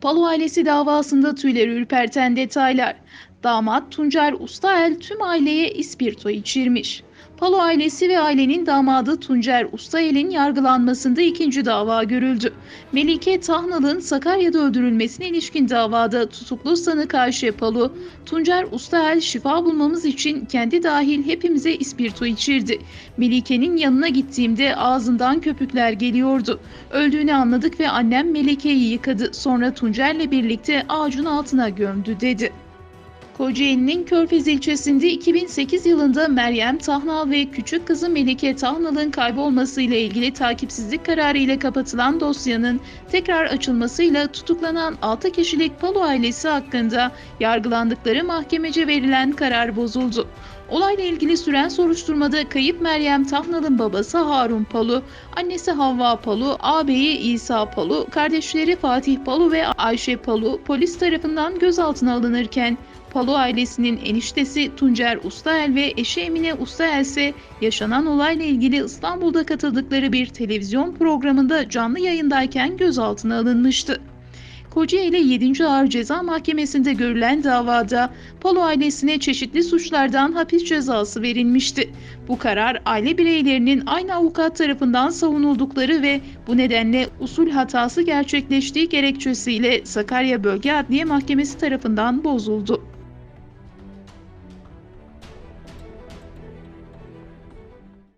Palo ailesi davasında tüyleri ürperten detaylar. Damat Tuncer Ustael tüm aileye ispirto içirmiş. Palo ailesi ve ailenin damadı Tuncer Ustael'in yargılanmasında ikinci dava görüldü. Melike Tahnal'ın Sakarya'da öldürülmesine ilişkin davada tutuklu sanık Ayşe Palo, Tuncer Ustael şifa bulmamız için kendi dahil hepimize ispirto içirdi. Melike'nin yanına gittiğimde ağzından köpükler geliyordu. Öldüğünü anladık ve annem Melike'yi yıkadı. Sonra Tuncer'le birlikte ağacın altına gömdü dedi. Kocaeli'nin Körfez ilçesinde 2008 yılında Meryem Tahnal ve küçük kızı Melike Tahnal'ın kaybolmasıyla ilgili takipsizlik kararı ile kapatılan dosyanın tekrar açılmasıyla tutuklanan 6 kişilik Palo ailesi hakkında yargılandıkları mahkemece verilen karar bozuldu. Olayla ilgili süren soruşturmada kayıp Meryem Tahnal'ın babası Harun Palu, annesi Havva Palu, ağabeyi İsa Palu, kardeşleri Fatih Palu ve Ayşe Palu polis tarafından gözaltına alınırken Palu ailesinin eniştesi Tuncer Ustael ve eşi Emine Ustael ise yaşanan olayla ilgili İstanbul'da katıldıkları bir televizyon programında canlı yayındayken gözaltına alınmıştı. Kocaeli 7. Ağır Ceza Mahkemesi'nde görülen davada Palo ailesine çeşitli suçlardan hapis cezası verilmişti. Bu karar aile bireylerinin aynı avukat tarafından savunuldukları ve bu nedenle usul hatası gerçekleştiği gerekçesiyle Sakarya Bölge Adliye Mahkemesi tarafından bozuldu.